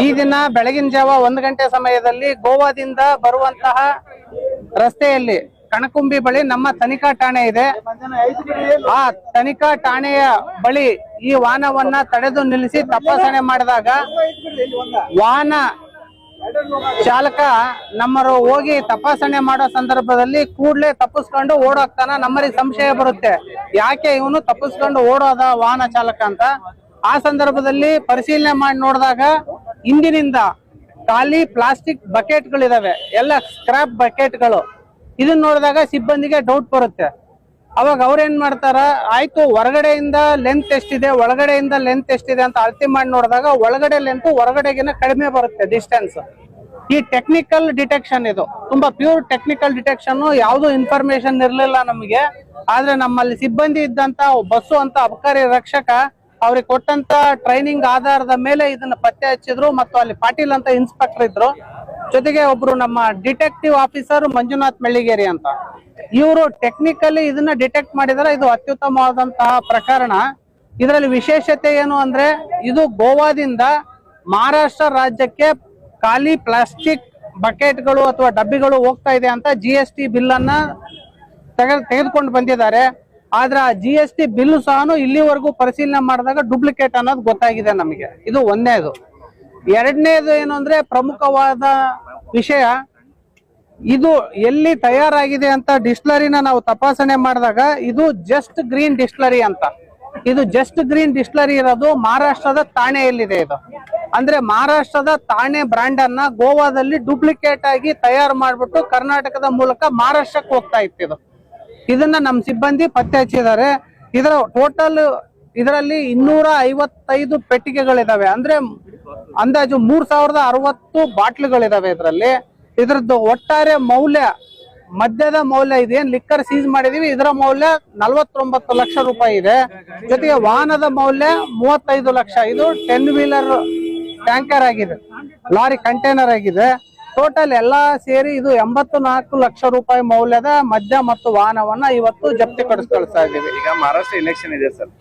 ಈ ದಿನ ಬೆಳಗಿನ ಜಾವ ಒಂದು ಗಂಟೆ ಸಮಯದಲ್ಲಿ ಗೋವಾದಿಂದ ಬರುವಂತಹ ರಸ್ತೆಯಲ್ಲಿ ಕಣಕುಂಬಿ ಬಳಿ ನಮ್ಮ ತನಿಖಾ ಠಾಣೆ ಇದೆ. ಆ ತನಿಖಾ ಠಾಣೆಯ ಬಳಿ ಈ ವಾಹನವನ್ನ ತಡೆದು ನಿಲ್ಲಿಸಿ ತಪಾಸಣೆ ಮಾಡಿದಾಗ ವಾಹನ ಚಾಲಕ ನಮ್ಮರು ಹೋಗಿ ತಪಾಸಣೆ ಮಾಡೋ ಸಂದರ್ಭದಲ್ಲಿ ಕೂಡ್ಲೆ ತಪ್ಪಿಸ್ಕೊಂಡು ಓಡೋಗ್ತಾನ. ನಮ್ಮರಿಗೆ ಸಂಶಯ ಬರುತ್ತೆ. ಯಾಕೆ ಇವನು ತಪ್ಪಿಸ್ಕೊಂಡು ಓಡೋದ ವಾಹನ ಚಾಲಕ ಅಂತ? ಆ ಸಂದರ್ಭದಲ್ಲಿ ಪರಿಶೀಲನೆ ಮಾಡಿ ನೋಡಿದಾಗ ಹಿಂದಿನಿಂದ ಖಾಲಿ ಪ್ಲಾಸ್ಟಿಕ್ ಬಕೆಟ್ಗಳಿದಾವೆ. ಎಲ್ಲ ಸ್ಕ್ರಾಪ್ ಬಕೆಟ್ಗಳು. ಇದನ್ನ ನೋಡಿದಾಗ ಸಿಬ್ಬಂದಿಗೆ ಡೌಟ್ ಬರುತ್ತೆ. ಅವಾಗ ಅವ್ರೇನ್ ಮಾಡ್ತಾರ? ಆಯ್ತು, ಹೊರಗಡೆಯಿಂದ ಲೆಂತ್ ಎಷ್ಟಿದೆ, ಒಳಗಡೆಯಿಂದ ಲೆಂತ್ ಎಷ್ಟಿದೆ ಅಂತ ಅಳತೆ ಮಾಡಿ ನೋಡಿದಾಗ ಒಳಗಡೆ ಲೆಂತ್ ಹೊರಗಡೆಗಿನ ಕಡಿಮೆ ಬರುತ್ತೆ ಡಿಸ್ಟೆನ್ಸ್ ಈ ಟೆಕ್ನಿಕಲ್ ಡಿಟೆಕ್ಷನ್ ಇದು. ತುಂಬಾ ಪ್ಯೂರ್ ಟೆಕ್ನಿಕಲ್ ಡಿಟೆಕ್ಷನ್ ಯಾವ್ದು ಇನ್ಫಾರ್ಮೇಶನ್ ಇರ್ಲಿಲ್ಲ ನಮಗೆ. ಆದ್ರೆ ನಮ್ಮಲ್ಲಿ ಸಿಬ್ಬಂದಿ ಇದ್ದಂತ ಬಸ್ಸು ಅಂತ ಅಬಕಾರಿ ರಕ್ಷಕ ಅವ್ರಿಗೆ ಕೊಟ್ಟಂತ ಟ್ರೈನಿಂಗ್ ಆಧಾರದ ಮೇಲೆ ಇದನ್ನ ಪತ್ತೆ ಹಚ್ಚಿದ್ರು ಮತ್ತು ಅಲ್ಲಿ ಪಾಟೀಲ್ ಅಂತ ಇನ್ಸ್ಪೆಕ್ಟರ್ ಇದ್ರು. ಜೊತೆಗೆ ಒಬ್ರು ನಮ್ಮ ಡಿಟೆಕ್ಟಿವ್ ಆಫೀಸರ್ ಮಂಜುನಾಥ್ ಮೆಳ್ಳಿಗೇರಿ ಅಂತ. ಇವರು ಟೆಕ್ನಿಕಲಿ ಇದನ್ನ ಡಿಟೆಕ್ಟ್ ಮಾಡಿದರೆ, ಇದು ಅತ್ಯುತ್ತಮವಾದಂತಹ ಪ್ರಕರಣ. ಇದರಲ್ಲಿ ವಿಶೇಷತೆ ಏನು ಅಂದ್ರೆ, ಇದು ಗೋವಾದಿಂದ ಮಹಾರಾಷ್ಟ್ರ ರಾಜ್ಯಕ್ಕೆ ಖಾಲಿ ಪ್ಲಾಸ್ಟಿಕ್ ಬಕೆಟ್ಗಳು ಅಥವಾ ಡಬ್ಬಿಗಳು ಹೋಗ್ತಾ ಇದೆ ಅಂತ ಜಿ ಎಸ್ ಟಿ ಬಿಲ್ ಅನ್ನ ತೆಗೆ ತೆಗೆದುಕೊಂಡು ಬಂದಿದ್ದಾರೆ. ಆದ್ರೆ ಆ ಜಿ ಎಸ್ ಟಿ ಬಿಲ್ ಸಹ ಇಲ್ಲಿವರೆಗೂ ಪರಿಶೀಲನೆ ಮಾಡಿದಾಗ ಡೂಪ್ಲಿಕೇಟ್ ಅನ್ನೋದು ಗೊತ್ತಾಗಿದೆ ನಮಗೆ. ಇದು ಒಂದನೇದು ಎರಡನೇದು ಏನು ಅಂದ್ರೆ ಪ್ರಮುಖವಾದ ವಿಷಯ, ಇದು ಎಲ್ಲಿ ತಯಾರಾಗಿದೆ ಅಂತ ಡಿಸ್ಲರಿನ ನಾವು ತಪಾಸಣೆ ಮಾಡಿದಾಗ ಇದು ಜಸ್ಟ್ ಗ್ರೀನ್ ಡಿಸ್ಲರಿ ಅಂತ. ಇದು ಜಸ್ಟ್ ಗ್ರೀನ್ ಡಿಸ್ಲರಿ ಇರೋದು ಮಹಾರಾಷ್ಟ್ರದ ತಾಣೆಯಲ್ಲಿದೆ ಇದು. ಅಂದ್ರೆ ಮಹಾರಾಷ್ಟ್ರದ ತಾಣೆ ಬ್ರ್ಯಾಂಡ್ ಅನ್ನ ಗೋವಾದಲ್ಲಿ ಡೂಪ್ಲಿಕೇಟ್ ಆಗಿ ತಯಾರು ಮಾಡ್ಬಿಟ್ಟು ಕರ್ನಾಟಕದ ಮೂಲಕ ಮಹಾರಾಷ್ಟ್ರಕ್ಕೆ ಹೋಗ್ತಾ ಇತ್ತು. ಇದು ಇದನ್ನ ನಮ್ಮ ಸಿಬ್ಬಂದಿ ಪತ್ತೆ ಹಚ್ಚಿದ್ದಾರೆ. ಇದರ ಟೋಟಲ್ ಇದರಲ್ಲಿ ಇನ್ನೂರ ಐವತ್ತೈದು ಪೆಟ್ಟಿಗೆಗಳಿದಾವೆ. ಅಂದ್ರೆ ಅಂದಾಜು ಮೂರ್ ಸಾವಿರದ ಅರವತ್ತು ಬಾಟ್ಲುಗಳಿದಾವೆ ಇದರಲ್ಲಿ. ಇದ್ರದ್ದು ಒಟ್ಟಾರೆ ಮೌಲ್ಯ, ಮದ್ಯದ ಮೌಲ್ಯ ಇದೇನ್ ಲಿಕ್ಕರ್ ಸೀಸ್ ಮಾಡಿದೀವಿ, ಇದರ ಮೌಲ್ಯ ನಲವತ್ತೊಂಬತ್ತು ಲಕ್ಷ ರೂಪಾಯಿ ಇದೆ. ಜೊತೆಗೆ ವಾಹನದ ಮೌಲ್ಯ ಮೂವತ್ತೈದು ಲಕ್ಷ. ಇದು ಟೆನ್ ವೀಲರ್ ಟ್ಯಾಂಕರ್ ಆಗಿದೆ. ಲಾರಿ ಕಂಟೈನರ್ ಆಗಿದೆ. ಟೋಟಲ್ ಎಲ್ಲಾ ಸೇರಿ ಇದು ಎಂಬತ್ತು ನಾಲ್ಕು ಲಕ್ಷ ರೂಪಾಯಿ ಮೌಲ್ಯದ ಮದ್ಯ ಮತ್ತು ವಾಹನವನ್ನ ಇವತ್ತು ಜಪ್ತಿ ಪಡಿಸ್ಕೊಳ್ತಾ ಇದ್ದೀವಿ ಈಗ ಮಹಾರಾಷ್ಟ್ರ ಇಲೆಕ್ಷನ್ ಇದೆ ಸರ್.